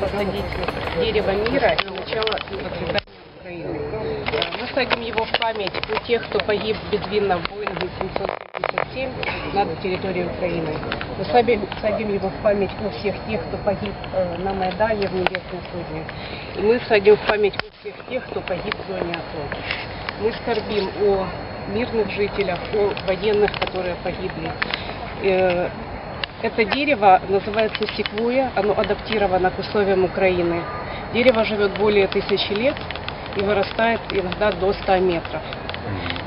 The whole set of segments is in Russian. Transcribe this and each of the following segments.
посадить дерево мира и начало процветания Украины. Э, Мы садим его в память у тех, кто погиб безвинно в Боинге 757 над территорией Украины. Мы садим, его в память у всех тех, кто погиб э, на Майдане в Небесной Сотне. И мы садим в память у всех тех, кто погиб в зоне АТО. Мы скорбим о мирных жителях, о военных, которые погибли. Это дерево называется секвоя, оно адаптировано к условиям Украины. Дерево живет более тысячи лет и вырастает иногда до 100 метров.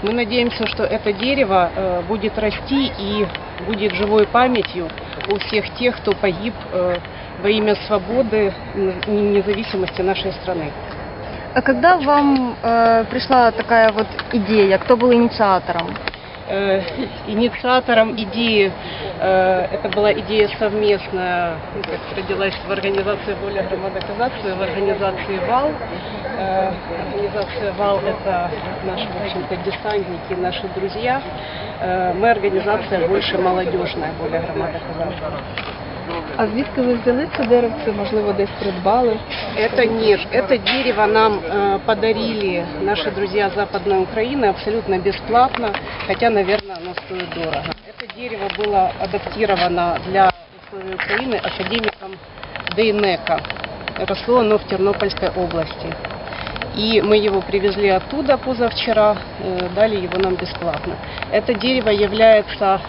Мы надеемся, что это дерево э, будет расти и будет живой памятью у всех тех, кто погиб э, во имя свободы и независимости нашей страны. А когда вам э, пришла такая вот идея, кто был инициатором? Э, инициатором идеи, э, это была идея совместная, ну, как родилась в организации «Воля громада казахства» и в организации «ВАЛ». Э, Организация «ВАЛ» — это наши, в общем-то, десантники, наши друзья. Мы организация больше молодежная «Воля громада казахства». А звідки ви взяли це деревце? Можливо, десь придбали? Это нет, это дерево нам э, подарили наши друзья Западной Украины абсолютно бесплатно, хотя, наверное, оно стоит дорого. Это дерево было адаптировано для условий Украины академиком Дейнека. Росло оно в Тернопольской области. И мы его привезли оттуда позавчера, э, дали его нам бесплатно. Это дерево является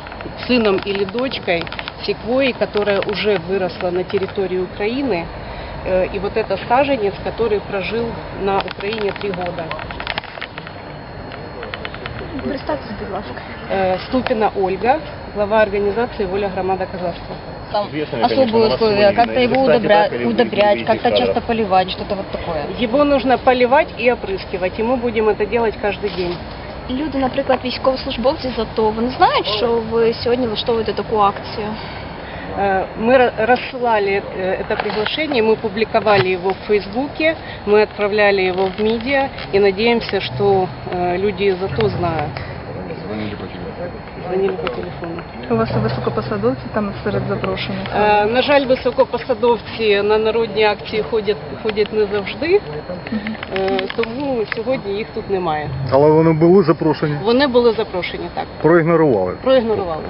сыном или дочкой секвои, которая уже выросла на территории Украины. Э, И вот это саженец, который прожил на Украине три года. Представьтесь, будь ласка. Э, Ступина Ольга, глава организации «Воля громада казахства» Там Известная, конечно, особые на вас условия, на как-то его инстаграме, удобрять, так или в удобрять других как-то кадрах. часто поливать, что-то вот такое. Его нужно поливать и опрыскивать, и мы будем это делать каждый день. Люди, наприклад, військовослужбовці ЗАТО, вони знають, що ви сьогодні влаштовуєте таку акцію? Э, Мы ра- рассылали э, это приглашение, мы публиковали его в Фейсбуке, мы отправляли его в медиа и надеемся, что э, люди из АТО знают. Звонили по телефону. У вас високопосадовці там серед запрошених? Е, На жаль, високопосадовці на народні акції ходять, ходять не завжди, е, тому сьогодні їх тут немає. Але вони були запрошені, Вони були запрошені так, проігнорували. проігнорували.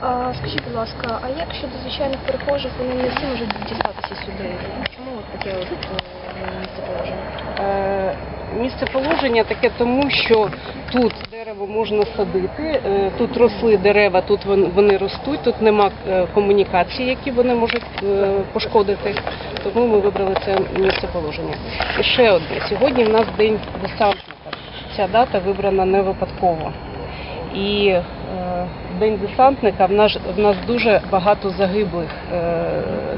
А, скажіть, будь ласка, а як щодо звичайних перехожих, вони не всі можуть дістатися сюди? Чому от таке от е, місце положення? Е, Місце положення таке тому, що тут дерево можна садити, е, тут росли дерева, тут вони ростуть, тут нема е, комунікацій, які вони можуть е, пошкодити. Тому ми вибрали це місце положення. І ще одне. Сьогодні в нас день десантника. Ця дата вибрана не випадково. І день десантника в нас, в нас дуже багато загиблих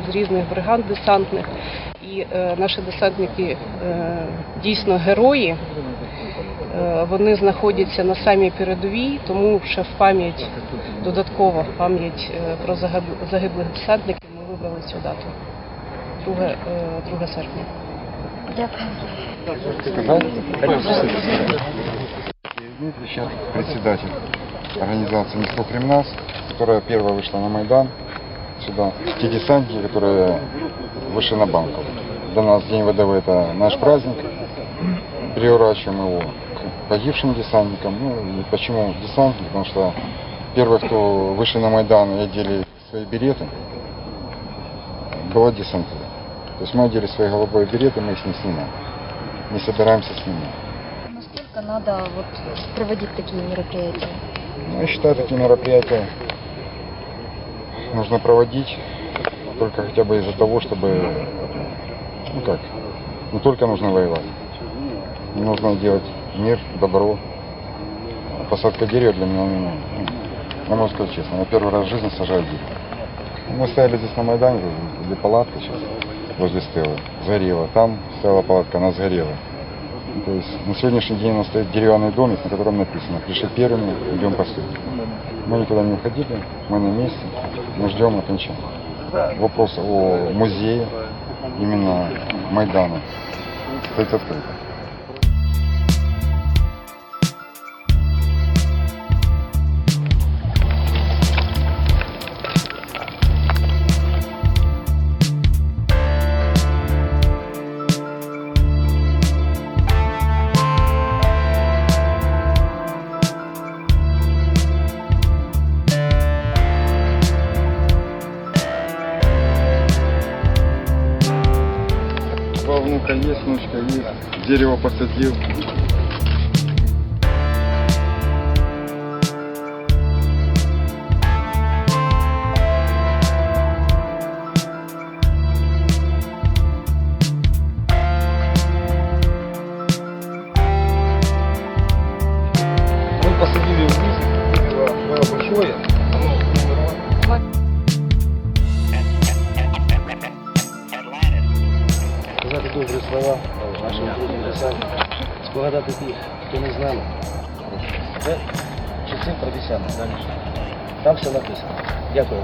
з різних бригад десантних. І наші десантники дійсно герої. Е, вони знаходяться на самій передовій, тому ще в пам'ять додатково в пам'ять е, про загиб- загиблих десантників ми вибрали цю дату 2, е, 2 серпня. Дмитрий сейчас председатель организации «Мистров Кремнас», которая первая вышла на Майдан сюда. Те десантники, которые вышли на Банков. Для нас День ВДВ это наш праздник. Приурачиваем его к Погибшим десантникам. Ну и почему десантники? Потому что первые, кто вышли на Майдан и одели свои береты, было десантура. То есть мы одели свои голубые береты, мы их не снимаем. Не собираемся снимать. Насколько надо вот проводить такие мероприятия? Ну, я считаю, такие мероприятия нужно проводить только хотя бы из-за того, чтобы, ну как, не только нужно воевать, нужно делать мир, добро. Посадка деревьев для меня, ну, я могу честно, я первый раз в жизни сажаю дерево. Мы стояли здесь на Майдане, где палатка сейчас, возле стелы, сгорела. Там стояла палатка, она сгорела. То есть на сегодняшний день у нас стоит деревянный домик, на котором написано «Пришли первыми, идем по сути». Мы никуда не уходили, мы на месте, мы ждем окончания. Вопрос о музее именно Майдана стоит открыто. Внучка есть. Дерево посадил. Слова е, нашим друзям лісам, спогадати тих, хто не з нами. Це часи професіонал. Там все написано. Дякую.